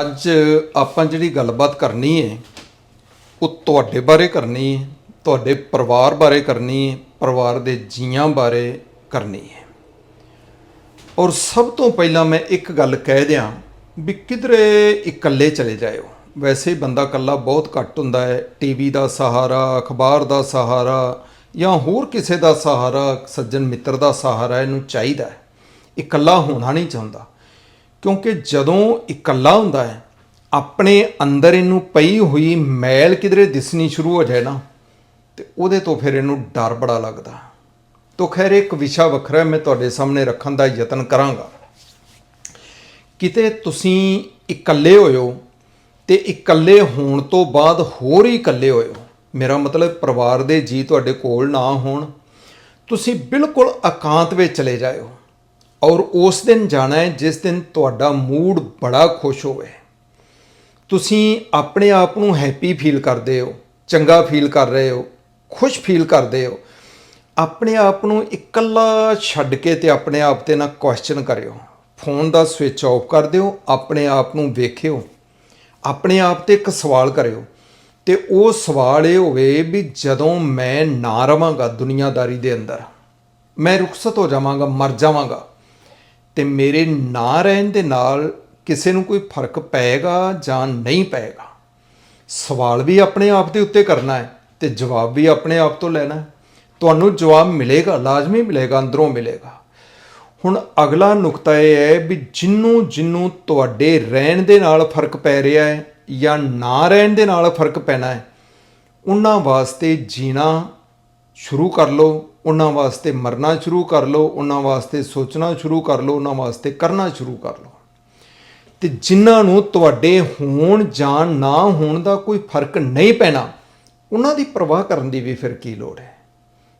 ਅੱਜ ਆਪਾਂ ਜਿਹੜੀ ਗੱਲਬਾਤ ਕਰਨੀ ਹੈ ਉਹ ਤੁਹਾਡੇ ਬਾਰੇ ਕਰਨੀ ਹੈ ਤੁਹਾਡੇ ਪਰਿਵਾਰ ਬਾਰੇ ਕਰਨੀ ਹੈ ਪਰਿਵਾਰ ਦੇ ਜੀਆਂ ਬਾਰੇ ਕਰਨੀ ਹੈ ਔਰ ਸਭ ਤੋਂ ਪਹਿਲਾਂ ਮੈਂ ਇੱਕ ਗੱਲ ਕਹਿ ਦਿਆਂ ਵੀ ਕਿਧਰੇ ਇਕੱਲੇ ਚਲੇ ਜਾਇਓ। ਵੈਸੇ ਬੰਦਾ ਇਕੱਲਾ ਬਹੁਤ ਘੱਟ ਹੁੰਦਾ ਹੈ ਟੀਵੀ ਦਾ ਸਹਾਰਾ, ਅਖਬਾਰ ਦਾ ਸਹਾਰਾ ਜਾਂ ਹੋਰ ਕਿਸੇ ਦਾ ਸਹਾਰਾ, ਸੱਜਣ ਮਿੱਤਰ ਦਾ ਸਹਾਰਾ ਇਹਨੂੰ ਚਾਹੀਦਾ ਹੈ। ਇਕੱਲਾ ਹੋਣਾ ਨਹੀਂ ਚਾਹੁੰਦਾ। ਕਿਉਂਕਿ ਜਦੋਂ ਇਕੱਲਾ ਹੁੰਦਾ ਹੈ, ਆਪਣੇ ਅੰਦਰ ਇਹਨੂੰ ਪਈ ਹੋਈ ਮੈਲ ਕਿਧਰੇ ਦਿਸਣੀ ਸ਼ੁਰੂ ਹੋ ਜਾਏ ਨਾ, ਤੇ ਉਹਦੇ ਤੋਂ ਫਿਰ ਇਹਨੂੰ ਡਰ ਬੜਾ ਲੱਗਦਾ। ਤੋ ਖੈਰ, ਇੱਕ ਵਿਸ਼ਾ ਵੱਖਰਾ ਮੈਂ ਤੁਹਾਡੇ ਸਾਹਮਣੇ ਰੱਖਣ ਦਾ ਯਤਨ ਕਰਾਂਗਾ। ਕਿਤੇ ਤੁਸੀਂ ਇਕੱਲੇ ਹੋਇਓ ਤੇ ਇਕੱਲੇ ਹੋਣ ਤੋਂ ਬਾਅਦ ਹੋਰ ਹੀ ਇਕੱਲੇ ਹੋਇਓ, ਮੇਰਾ ਮਤਲਬ ਪਰਿਵਾਰ ਦੇ ਜੀ ਤੁਹਾਡੇ ਕੋਲ ਨਾ ਹੋਣ, ਤੁਸੀਂ ਬਿਲਕੁਲ ਇਕਾਂਤ ਵਿੱਚ ਚਲੇ ਜਾਇਓ। ਔਰ ਉਸ ਦਿਨ ਜਾਣਾ ਹੈ ਜਿਸ ਦਿਨ ਤੁਹਾਡਾ ਮੂਡ ਬੜਾ ਖੁਸ਼ ਹੋਵੇ। ਤੁਸੀਂ ਆਪਣੇ ਆਪ ਨੂੰ ਹੈਪੀ ਫੀਲ ਕਰਦੇ ਹੋ, ਚੰਗਾ ਫੀਲ ਕਰ ਰਹੇ ਹੋ, ਖੁਸ਼ ਫੀਲ ਕਰਦੇ ਹੋ। ਆਪਣੇ ਆਪ ਨੂੰ ਇਕੱਲਾ ਛੱਡ ਕੇ ਤੇ ਆਪਣੇ ਆਪ ਤੇ ਨਾ ਕੁਐਸਚਨ ਕਰਿਓ। ਫੋਨ ਦਾ ਸਵਿਚ ਆਫ ਕਰ ਦਿਓ, ਆਪਣੇ ਆਪ ਨੂੰ ਵੇਖਿਓ। ਆਪਣੇ ਆਪ ਤੇ ਇੱਕ ਸਵਾਲ ਕਰਿਓ। ਤੇ ਉਹ ਸਵਾਲ ਇਹ ਹੋਵੇ ਵੀ ਜਦੋਂ ਮੈਂ ਨਾ ਰਵਾਂਗਾ ਦੁਨੀਆਦਾਰੀ ਦੇ ਅੰਦਰ, ਮੈਂ ਰੁਖਸਤ ਹੋ ਜਾਵਾਂਗਾ, ਮਰ ਜਾਵਾਂਗਾ ਤੇ ਮੇਰੇ ਨਾ ਰਹਿਣ ਦੇ ਨਾਲ ਕਿਸੇ ਨੂੰ ਕੋਈ ਫ਼ਰਕ ਪਏਗਾ ਜਾਂ ਨਹੀਂ ਪਏਗਾ? ਸਵਾਲ ਵੀ ਆਪਣੇ ਆਪ ਦੇ ਉੱਤੇ ਕਰਨਾ ਹੈ ਤੇ ਜਵਾਬ ਵੀ ਆਪਣੇ ਆਪ ਤੋਂ ਲੈਣਾ ਹੈ। ਤੁਹਾਨੂੰ ਜਵਾਬ ਮਿਲੇਗਾ, ਲਾਜ਼ਮੀ ਮਿਲੇਗਾ, ਅੰਦਰੋਂ ਮਿਲੇਗਾ। ਹੁਣ ਅਗਲਾ ਨੁਕਤਾ ਇਹ ਹੈ ਵੀ ਜਿੰਨੂੰ ਜਿੰਨੂੰ ਤੁਹਾਡੇ ਰਹਿਣ ਦੇ ਨਾਲ ਫ਼ਰਕ ਪੈ ਰਿਹਾ ਹੈ ਜਾਂ ਨਾ ਰਹਿਣ ਦੇ ਨਾਲ ਫ਼ਰਕ ਪੈਣਾ ਹੈ, ਉਹਨਾਂ ਵਾਸਤੇ ਜੀਣਾ ਸ਼ੁਰੂ ਕਰ ਲਓ। ਉਹਨਾਂ ਵਾਸਤੇ ਮਰਨਾ ਸ਼ੁਰੂ ਕਰ ਲਓ, ਉਹਨਾਂ ਵਾਸਤੇ ਸੋਚਣਾ ਸ਼ੁਰੂ ਕਰ ਲਓ, ਉਹਨਾਂ ਵਾਸਤੇ ਕਰਨਾ ਸ਼ੁਰੂ ਕਰ ਲਓ। ਤੇ ਜਿਨ੍ਹਾਂ ਨੂੰ ਤੁਹਾਡੇ ਹੋਣ ਜਾਂ ਨਾ ਹੋਣ ਦਾ ਕੋਈ ਫ਼ਰਕ ਨਹੀਂ ਪੈਣਾ, ਉਹਨਾਂ ਦੀ ਪਰਵਾਹ ਕਰਨ ਦੀ ਵੀ ਫਿਰ ਕੀ ਲੋੜ ਹੈ?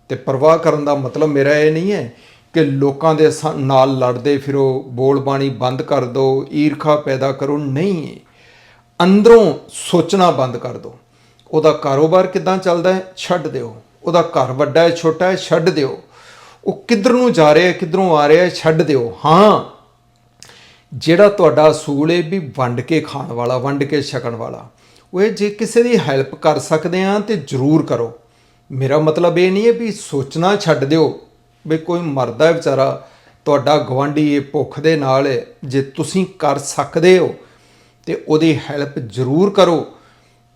ਤੇ ਪਰਵਾਹ ਕਰਨ ਦਾ ਮਤਲਬ ਮੇਰਾ ਇਹ ਨਹੀਂ ਹੈ ਕਿ ਲੋਕਾਂ ਦੇ ਸਾ- ਨਾਲ ਲੜਦੇ ਫਿਰੋ, ਬੋਲ ਬਾਣੀ ਬੰਦ ਕਰ ਦਿਓ ਈਰਖਾ ਪੈਦਾ ਕਰੋ, ਨਹੀਂ। ਅੰਦਰੋਂ ਸੋਚਣਾ ਬੰਦ ਕਰ ਦਿਓ ਉਹਦਾ ਕਾਰੋਬਾਰ ਕਿਦਾਂ ਚੱਲਦਾ ਹੈ? ਛੱਡ ਦਿਓ। ਉਹਦਾ ਘਰ ਵੱਡਾ ਹੈ, ਛੋਟਾ ਹੈ, ਛੱਡ ਦਿਓ। ਉਹ ਕਿੱਧਰ ਨੂੰ ਜਾ ਰਿਹਾ ਹੈ, ਕਿੱਧਰੋਂ ਆ ਰਿਹਾ ਹੈ, ਛੱਡ ਦਿਓ। ਹਾਂ, ਜਿਹੜਾ ਤੁਹਾਡਾ ਅਸੂਲ ਹੈ ਵੀ ਵੰਡ ਕੇ ਖਾਣ ਵਾਲਾ, ਵੰਡ ਕੇ ਛਕਣ ਵਾਲਾ, ਉਹ ਇਹ ਜੇ ਕਿਸੇ ਦੀ ਹੈਲਪ ਕਰ ਸਕਦੇ ਆ ਤੇ ਜ਼ਰੂਰ ਕਰੋ। ਮੇਰਾ ਮਤਲਬ ਇਹ ਨਹੀਂ ਹੈ ਵੀ ਸੋਚਣਾ ਛੱਡ ਦਿਓ। ਵੀ ਕੋਈ ਮਰਦਾ ਹੈ ਵਿਚਾਰਾ, ਤੁਹਾਡਾ ਗਵਾਂਢੀ ਇਹ ਭੁੱਖ ਦੇ ਨਾਲ ਜੇ ਤੁਸੀਂ ਕਰ ਸਕਦੇ ਹੋ ਤੇ ਉਹਦੀ ਹੈਲਪ ਜ਼ਰੂਰ ਕਰੋ।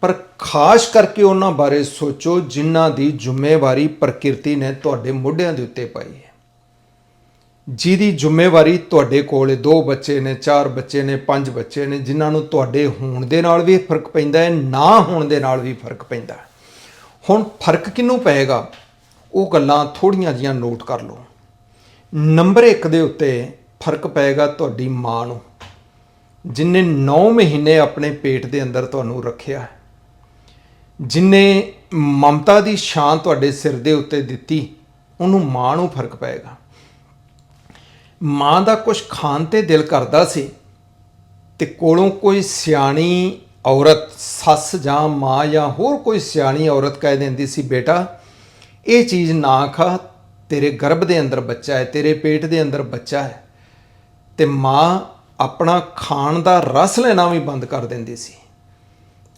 ਪਰ ਖਾਸ ਕਰਕੇ ਉਹਨਾਂ ਬਾਰੇ ਸੋਚੋ ਜਿਨ੍ਹਾਂ ਦੀ ਜ਼ਿੰਮੇਵਾਰੀ ਪ੍ਰਕਿਰਤੀ ਨੇ ਤੁਹਾਡੇ ਮੋਢਿਆਂ ਦੇ ਉੱਤੇ ਪਾਈ ਹੈ। ਜਿਹਦੀ ਜ਼ਿੰਮੇਵਾਰੀ ਤੁਹਾਡੇ ਕੋਲ ਦੋ ਬੱਚੇ ਨੇ, ਚਾਰ ਬੱਚੇ ਨੇ, ਪੰਜ ਬੱਚੇ ਨੇ, ਜਿਨ੍ਹਾਂ ਨੂੰ ਤੁਹਾਡੇ ਹੋਣ ਦੇ ਨਾਲ ਵੀ ਫ਼ਰਕ ਪੈਂਦਾ ਹੈ, ਨਾ ਹੋਣ ਦੇ ਨਾਲ ਵੀ ਫ਼ਰਕ ਪੈਂਦਾ ਹੈ। ਹੁਣ ਫ਼ਰਕ ਕਿਹਨੂੰ ਪਏਗਾ? ਉਹ ਗੱਲਾਂ ਥੋੜੀਆਂ ਜੀਆਂ ਨੋਟ ਕਰ ਲਓ। ਨੰਬਰ 1 ਦੇ ਉੱਤੇ ਫ਼ਰਕ ਪਏਗਾ ਤੁਹਾਡੀ ਮਾਂ ਨੂੰ, ਜਿਨੇ 9 ਮਹੀਨੇ ਆਪਣੇ ਪੇਟ ਦੇ ਅੰਦਰ ਤੁਹਾਨੂੰ ਰੱਖਿਆ ਹੈ। ਜਿਨੇ ਮਮਤਾ ਦੀ ਛਾਂ ਤੁਹਾਡੇ ਸਿਰ ਦੇ ਉੱਤੇ ਦਿੱਤੀ, ਉਹਨੂੰ ਮਾਂ ਨੂੰ ਫ਼ਰਕ ਪਏਗਾ। ਮਾਂ ਦਾ ਕੁਝ ਖਾਣ ਤੇ ਦਿਲ ਕਰਦਾ ਸੀ ਤੇ ਕੋਲੋਂ ਕੋਈ ਸਿਆਣੀ ਔਰਤ, ਸੱਸ ਜਾਂ ਮਾਂ ਜਾਂ ਹੋਰ ਕੋਈ ਸਿਆਣੀ ਔਰਤ ਕਹਿ ਦਿੰਦੀ ਸੀ, ਬੇਟਾ, ਇਹ ਚੀਜ਼ ਨਾ ਖਾ, ਤੇਰੇ ਗਰਭ ਦੇ ਅੰਦਰ ਬੱਚਾ ਹੈ, ਤੇਰੇ ਪੇਟ ਦੇ ਅੰਦਰ ਬੱਚਾ ਹੈ। ਤੇ ਮਾਂ ਆਪਣਾ ਖਾਣ ਦਾ ਰਸ ਲੈਣਾ ਵੀ ਬੰਦ ਕਰ ਦਿੰਦੀ ਸੀ।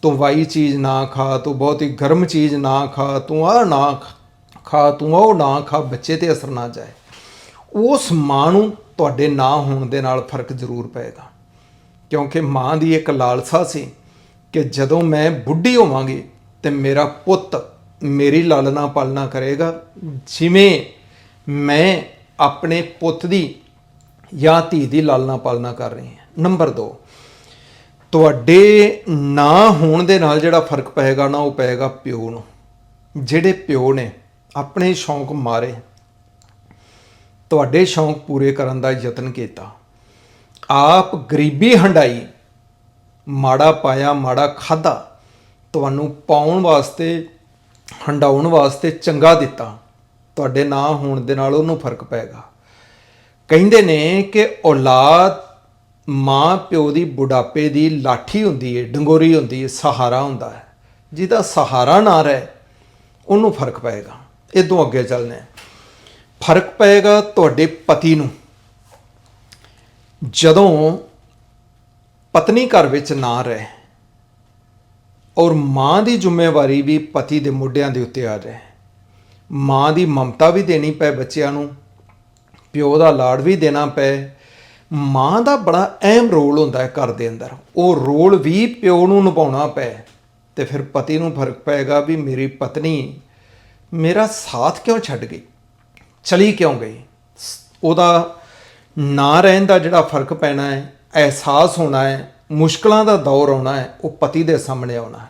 ਤੂੰ ਵਾਈ ਚੀਜ਼ ਨਾ ਖਾ, ਤੂੰ ਬਹੁਤੀ ਗਰਮ ਚੀਜ਼ ਨਾ ਖਾ, ਤੂੰ ਆਹ ਨਾ ਖਾ, ਤੂੰ ਉਹ ਨਾ ਖਾ, ਬੱਚੇ ਤੇ ਅਸਰ ਨਾ ਜਾਏ। ਉਸ ਮਾਂ ਨੂੰ ਤੁਹਾਡੇ ਨਾ ਹੋਣ ਦੇ ਨਾਲ ਫ਼ਰਕ ਜ਼ਰੂਰ ਪਏਗਾ। ਕਿਉਂਕਿ ਮਾਂ ਦੀ ਇੱਕ ਲਾਲਸਾ ਸੀ ਕਿ ਜਦੋਂ ਮੈਂ ਬੁੱਢੀ ਹੋਵਾਂਗੀ ਤੇ ਮੇਰਾ ਪੁੱਤ ਮੇਰੀ ਲਾਲਨਾ ਪਾਲਣਾ ਕਰੇਗਾ, ਜਿਵੇਂ ਮੈਂ ਆਪਣੇ ਪੁੱਤ ਦੀ ਜਾਂ ਧੀ ਦੀ ਲਾਲਨਾ ਪਾਲਣਾ ਕਰ ਰਹੀ ਹਾਂ। ਨੰਬਰ 2 ਤੁਹਾਡੇ ਨਾ ਹੋਣ ਦੇ ਨਾਲ ਜਿਹੜਾ ਫ਼ਰਕ ਪਏਗਾ ਨਾ, ਉਹ ਪਏਗਾ ਪਿਓ ਨੂੰ। ਜਿਹੜੇ ਪਿਓ ਨੇ ਆਪਣੇ ਸ਼ੌਂਕ ਮਾਰੇ, ਤੁਹਾਡੇ ਸ਼ੌਂਕ ਪੂਰੇ ਕਰਨ ਦਾ ਯਤਨ ਕੀਤਾ। ਆਪ ਗਰੀਬੀ ਹੰਡਾਈ ਮਾੜਾ ਪਾਇਆ, ਮਾੜਾ ਖਾਦਾ ਤੁਹਾਨੂੰ ਪਾਉਣ ਵਾਸਤੇ ਹੰਡਾਉਣ ਵਾਸਤੇ ਚੰਗਾ ਦਿੱਤਾ। ਤੁਹਾਡੇ ਨਾ ਹੋਣ ਦੇ ਨਾਲ ਉਹਨੂੰ ਫ਼ਰਕ ਪਏਗਾ। ਕਹਿੰਦੇ ਨੇ ਕਿ ਔਲਾਦ ਮਾਂ ਪਿਓ ਦੀ ਬੁਢਾਪੇ ਦੀ ਲਾਠੀ ਹੁੰਦੀ ਹੈ ਡੰਗੋਰੀ ਹੁੰਦੀ ਹੈ ਸਹਾਰਾ ਹੁੰਦਾ ਹੈ। ਜਿਹਦਾ ਸਹਾਰਾ ਨਾ ਰਹੇ, ਉਹਨੂੰ ਫ਼ਰਕ ਪਏਗਾ। ਇਦੋਂ ਅੱਗੇ ਚੱਲਨੇ ਆ ਫ਼ਰਕ ਪਏਗਾ ਤੁਹਾਡੇ ਪਤੀ ਨੂੰ। ਜਦੋਂ ਪਤਨੀ ਘਰ ਵਿੱਚ ਨਾ ਰਹੇ ਔਰ ਮਾਂ ਦੀ ਜ਼ਿੰਮੇਵਾਰੀ ਵੀ ਪਤੀ ਦੇ ਮੋਢਿਆਂ ਦੇ ਉੱਤੇ ਆ ਜਾਏ, ਮਾਂ ਦੀ ਮਮਤਾ ਵੀ ਦੇਣੀ ਪਏ ਬੱਚਿਆਂ ਨੂੰ, ਪਿਓ ਦਾ ਲਾਡ ਵੀ ਦੇਣਾ ਪਏ ਮਾਂ ਦਾ ਬੜਾ ਅਹਿਮ ਰੋਲ ਹੁੰਦਾ ਹੈ ਘਰ ਦੇ ਅੰਦਰ। ਉਹ ਰੋਲ ਵੀ ਪਿਓ ਨੂੰ ਨਿਭਾਉਣਾ ਪਏ ਤੇ ਫਿਰ ਪਤੀ ਨੂੰ ਫ਼ਰਕ ਪਏਗਾ ਵੀ ਮੇਰੀ ਪਤਨੀ ਮੇਰਾ ਸਾਥ ਕਿਉਂ ਛੱਡ ਗਈ? ਚਲੀ ਕਿਉਂ ਗਈ? ਸ- ਉਹਦਾ ਨਾ ਰਹਿਣ ਦਾ ਜਿਹੜਾ ਫ਼ਰਕ ਪੈਣਾ ਹੈ, ਅਹਿਸਾਸ ਹੋਣਾ ਹੈ, ਮੁਸ਼ਕਲਾਂ ਦਾ ਦੌਰ ਆਉਣਾ ਹੈ, ਉਹ ਪਤੀ ਦੇ ਸਾਹਮਣੇ ਆਉਣਾ ਹੈ।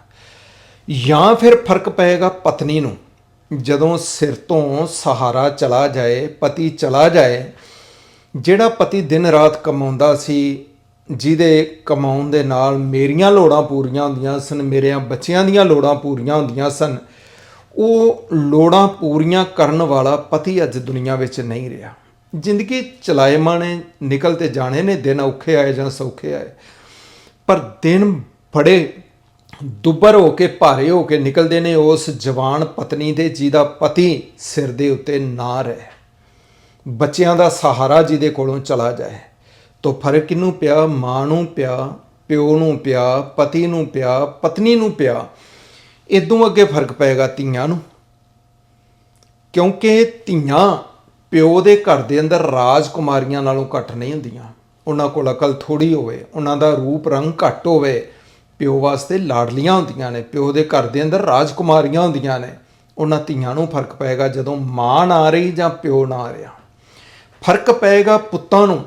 ਜਾਂ ਫਿਰ ਫ਼ਰਕ ਪਏਗਾ ਪਤਨੀ ਨੂੰ। ਜਦੋਂ ਸਿਰ ਤੋਂ ਸਹਾਰਾ ਚਲਾ ਜਾਏ, ਪਤੀ ਚਲਾ ਜਾਏ ਜਿਹੜਾ ਪਤੀ ਦਿਨ ਰਾਤ ਕਮਾਉਂਦਾ ਸੀ, ਜਿਹਦੇ ਕਮਾਉਣ ਦੇ ਨਾਲ ਮੇਰੀਆਂ ਲੋੜਾਂ ਪੂਰੀਆਂ ਹੁੰਦੀਆਂ ਸਨ, ਮੇਰਿਆਂ ਬੱਚਿਆਂ ਦੀਆਂ ਲੋੜਾਂ ਪੂਰੀਆਂ ਹੁੰਦੀਆਂ ਸਨ, ਉਹ ਲੋੜਾਂ ਪੂਰੀਆਂ ਕਰਨ ਵਾਲਾ ਪਤੀ ਅੱਜ ਦੁਨੀਆ ਵਿੱਚ ਨਹੀਂ ਰਿਹਾ। ਜ਼ਿੰਦਗੀ ਚਲਾਏ ਮਾਣੇ, ਨਿਕਲ ਤੇ ਜਾਣੇ ਨੇ, ਦਿਨ ਔਖੇ ਆਏ ਜਾਂ ਸੌਖੇ ਆਏ, ਪਰ ਦਿਨ ਬੜੇ ਦੁੱਬਰ ਹੋ ਕੇ, ਭਾਰੇ ਹੋ ਕੇ ਨਿਕਲਦੇ ਨੇ, ਉਸ ਜਵਾਨ ਪਤਨੀ ਦੇ ਜਿਹਦਾ ਪਤੀ ਸਿਰ ਦੇ ਉੱਤੇ ਨਾ ਰਹੇ। ਬੱਚਿਆਂ ਦਾ ਸਹਾਰਾ ਜਿਹਦੇ ਕੋਲੋਂ ਚਲਾ ਜਾਏ। ਤੋ ਫ਼ਰਕ ਕਿਹਨੂੰ ਪਿਆ? ਮਾਂ ਨੂੰ ਪਿਆ, ਪਿਓ ਨੂੰ ਪਿਆ, ਪਤੀ ਨੂੰ ਪਿਆ, ਪਤਨੀ ਨੂੰ ਪਿਆ। ਇਦੋਂ ਅੱਗੇ ਫ਼ਰਕ ਪਏਗਾ ਧੀਆਂ ਨੂੰ। ਕਿਉਂਕਿ ਧੀਆਂ ਪਿਓ ਦੇ ਘਰ ਦੇ ਅੰਦਰ ਰਾਜਕੁਮਾਰੀਆਂ ਨਾਲੋਂ ਘੱਟ ਨਹੀਂ ਹੁੰਦੀਆਂ। ਉਹਨਾਂ ਕੋਲ ਅਕਲ ਥੋੜੀ ਹੋਵੇ, ਉਹਨਾਂ ਦਾ ਰੂਪ ਰੰਗ ਘੱਟ ਹੋਵੇ। ਪਿਓ ਵਾਸਤੇ ਲਾਡਲੀਆਂ ਹੁੰਦੀਆਂ ਨੇ, ਪਿਓ ਦੇ ਘਰ ਦੇ ਅੰਦਰ ਰਾਜਕੁਮਾਰੀਆਂ ਹੁੰਦੀਆਂ ਨੇ। ਉਹਨਾਂ ਧੀਆਂ ਨੂੰ ਫ਼ਰਕ ਪਏਗਾ ਜਦੋਂ ਮਾਂ ਨਾ ਰਹੀ ਜਾਂ ਪਿਓ ਨਾ ਰਿਹਾ। ਫ਼ਰਕ ਪਏਗਾ ਪੁੱਤਾਂ ਨੂੰ।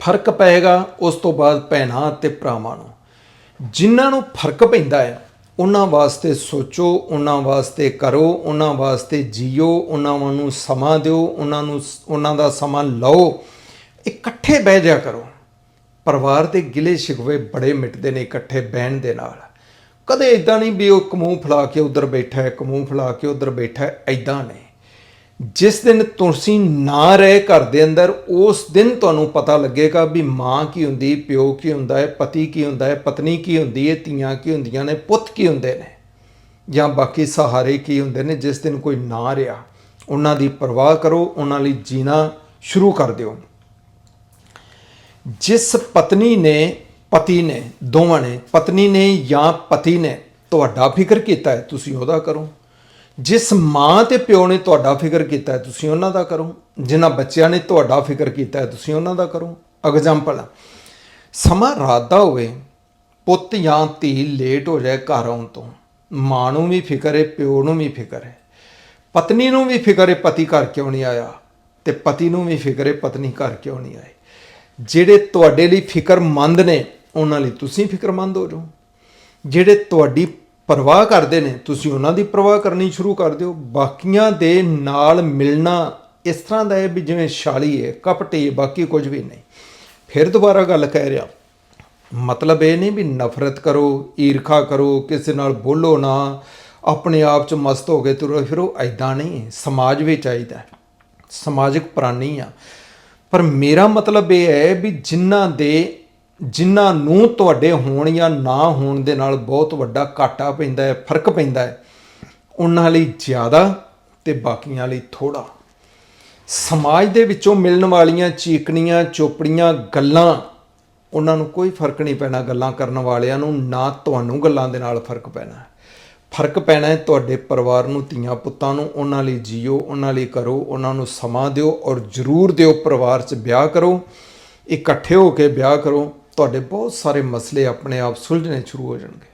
ਫ਼ਰਕ ਪਏਗਾ ਉਸ ਤੋਂ ਬਾਅਦ ਭੈਣਾਂ ਅਤੇ ਭਰਾਵਾਂ ਨੂੰ। ਜਿਨ੍ਹਾਂ ਨੂੰ ਫ਼ਰਕ ਪੈਂਦਾ ਹੈ ਉਹਨਾਂ ਵਾਸਤੇ ਸੋਚੋ, ਉਹਨਾਂ ਵਾਸਤੇ ਕਰੋ, ਉਹਨਾਂ ਵਾਸਤੇ ਜੀਓ, ਉਹਨਾਂ ਨੂੰ ਸਮਾਂ ਦਿਓ, ਉਹਨਾਂ ਨੂੰ ਉਹਨਾਂ ਦਾ ਸਮਾਂ ਲਓ। ਇਕੱਠੇ ਬਹਿ ਜਾ ਕਰੋ। ਪਰਿਵਾਰ ਦੇ ਗਿਲੇ ਸ਼ਿਕਵੇ ਬੜੇ ਮਿਟਦੇ ਨੇ ਇਕੱਠੇ ਬਹਿਣ ਦੇ ਨਾਲ। ਕਦੇ ਇਦਾਂ ਨਹੀਂ ਵੀ ਉਹ ਇੱਕ ਮੂੰਹ ਫਲਾ ਕੇ ਉਧਰ ਬੈਠਾ ਹੈ ਇੱਕ ਫਲਾ ਕੇ ਉਧਰ ਬੈਠਾ ਹੈ ਐਦਾਂ ਨਹੀਂ। ਜਿਸ ਦਿਨ ਤੁਸੀਂ ਨਾ ਰਹੇ ਘਰ ਦੇ ਅੰਦਰ, ਉਸ ਦਿਨ ਤੁਹਾਨੂੰ ਪਤਾ ਲੱਗੇਗਾ ਵੀ ਮਾਂ ਕੀ ਹੁੰਦੀ, ਪਿਓ ਕੀ ਹੁੰਦਾ ਹੈ, ਪਤੀ ਕੀ ਹੁੰਦਾ ਹੈ, ਪਤਨੀ ਕੀ ਹੁੰਦੀ ਹੈ, ਧੀਆਂ ਕੀ ਹੁੰਦੀਆਂ ਨੇ, ਪੁੱਤ ਕੀ ਹੁੰਦੇ ਨੇ। ਜਾਂ ਬਾਕੀ ਸਹਾਰੇ ਕੀ ਹੁੰਦੇ ਨੇ, ਜਿਸ ਦਿਨ ਕੋਈ ਨਾ ਰਿਹਾ, ਉਹਨਾਂ ਦੀ ਪਰਵਾਹ ਕਰੋ, ਉਹਨਾਂ ਲਈ ਜੀਣਾ ਸ਼ੁਰੂ ਕਰ ਦਿਓ। ਜਿਸ ਪਤਨੀ ਨੇ, ਪਤੀ ਨੇ, ਦੋਵਾਂ ਨੇ, ਪਤਨੀ ਨੇ ਜਾਂ ਪਤੀ ਨੇ ਤੁਹਾਡਾ ਫਿਕਰ ਕੀਤਾ ਹੈ, ਤੁਸੀਂ ਉਹਦਾ ਕਰੋ। ਜਿਸ ਮਾਂ ਤੇ ਪਿਓ ਨੇ ਤੁਹਾਡਾ ਫਿਕਰ ਕੀਤਾ ਹੈ, ਤੁਸੀਂ ਉਹਨਾਂ ਦਾ ਕਰੋ। ਜਿਨ੍ਹਾਂ ਬੱਚਿਆਂ ਨੇ ਤੁਹਾਡਾ ਫਿਕਰ ਕੀਤਾ ਹੈ, ਤੁਸੀਂ ਉਹਨਾਂ ਦਾ ਕਰੋ। ਐਗਜ਼ਾਮਪਲ ਸਮਾਂ ਰਾਤ ਦਾ ਹੋਵੇ, ਪੁੱਤ ਜਾਂ ਧੀ ਲੇਟ ਹੋ ਜਾਏ ਘਰ ਆਉਣ ਤੋਂ। ਮਾਂ ਨੂੰ ਵੀ ਫਿਕਰ ਹੈ, ਪਿਓ ਨੂੰ ਵੀ ਫਿਕਰ ਹੈ। ਪਤਨੀ ਨੂੰ ਵੀ ਫਿਕਰ ਹੈ, ਪਤੀ ਘਰ ਕਿਉਂ ਨਹੀਂ ਆਇਆ? ਤੇ ਪਤੀ ਨੂੰ ਵੀ ਫਿਕਰ ਹੈ, ਪਤਨੀ ਘਰ ਕਿਉਂ ਨਹੀਂ ਆਈ ਜਿਹੜੇ ਤੁਹਾਡੇ ਲਈ ਫਿਕਰਮੰਦ ਨੇ, ਉਹਨਾਂ ਲਈ ਤੁਸੀਂ ਫਿਕਰਮੰਦ ਹੋ ਜਾਓ। ਜਿਹੜੇ ਤੁਹਾਡੀ ਪਰਵਾਹ ਕਰਦੇ ਨੇ, ਤੁਸੀਂ ਉਹਨਾਂ ਦੀ ਪਰਵਾਹ ਕਰਨੀ ਸ਼ੁਰੂ ਕਰ ਦਿਓ। ਬਾਕੀਆਂ ਦੇ ਨਾਲ ਮਿਲਣਾ ਇਸ ਤਰ੍ਹਾਂ ਦਾ ਹੈ ਵੀ ਜਿਵੇਂ ਛਾਲੀ ਹੈ ਕਪਟੀ ਬਾਕੀ ਕੁਝ ਵੀ ਨਹੀਂ। ਫਿਰ ਦੁਬਾਰਾ ਗੱਲ ਕਹਿ ਰਿਹਾ, ਮਤਲਬ ਇਹ ਨਹੀਂ ਵੀ ਨਫ਼ਰਤ ਕਰੋ, ਈਰਖਾ ਕਰੋ, ਕਿਸੇ ਨਾਲ ਬੋਲੋ ਨਾ, ਆਪਣੇ ਆਪ ਚ ਮਸਤ ਹੋ ਕੇ ਤੁਰੋ। ਫਿਰੋ ਐਦਾਂ ਨਹੀਂ, ਸਮਾਜ ਵੀ ਚਾਹੀਦਾ ਸਮਾਜਿਕ ਪ੍ਰਾਣੀ ਆ। ਪਰ ਮੇਰਾ ਮਤਲਬ ਇਹ ਹੈ ਵੀ ਜਿਨ੍ਹਾਂ ਦੇ ਜਿਨ੍ਹਾਂ ਨੂੰ ਤੁਹਾਡੇ ਹੋਣ ਜਾਂ ਨਾ ਹੋਣ ਦੇ ਨਾਲ ਬਹੁਤ ਵੱਡਾ ਘਾਟਾ ਪੈਂਦਾ ਹੈ, ਫ਼ਰਕ ਪੈਂਦਾ ਹੈ, ਉਹਨਾਂ ਲਈ ਜ਼ਿਆਦਾ ਤੇ ਬਾਕੀਆਂ ਲਈ ਥੋੜਾ ਸਮਾਜ ਦੇ ਵਿੱਚੋਂ ਮਿਲਣ ਵਾਲੀਆਂ ਚੀਕਣੀਆਂ, ਚੋਪੜੀਆਂ, ਗੱਲਾਂ, ਉਹਨਾਂ ਨੂੰ ਕੋਈ ਫ਼ਰਕ ਨਹੀਂ ਪੈਣਾ ਗੱਲਾਂ ਕਰਨ ਵਾਲਿਆਂ ਨੂੰ, ਨਾ ਤੁਹਾਨੂੰ ਗੱਲਾਂ ਦੇ ਨਾਲ ਫ਼ਰਕ ਪੈਣਾ ਫ਼ਰਕ ਪੈਣਾ ਹੈ ਤੁਹਾਡੇ ਪਰਿਵਾਰ ਨੂੰ, ਧੀਆਂ ਪੁੱਤਾਂ ਨੂੰ, ਉਹਨਾਂ ਲਈ ਜੀਓ, ਉਹਨਾਂ ਲਈ ਕਰੋ, ਉਹਨਾਂ ਨੂੰ ਸਮਾਂ ਦਿਓ ਔਰ ਜ਼ਰੂਰ ਦਿਓ ਪਰਿਵਾਰ 'ਚ ਵਿਆਹ ਕਰੋ, ਇਕੱਠੇ ਹੋ ਕੇ ਵਿਆਹ ਕਰੋ। ਤੁਹਾਡੇ ਬਹੁਤ ਸਾਰੇ ਮਸਲੇ ਆਪਣੇ ਆਪ ਸੁਲਝਣੇ ਸ਼ੁਰੂ ਹੋ ਜਾਣਗੇ।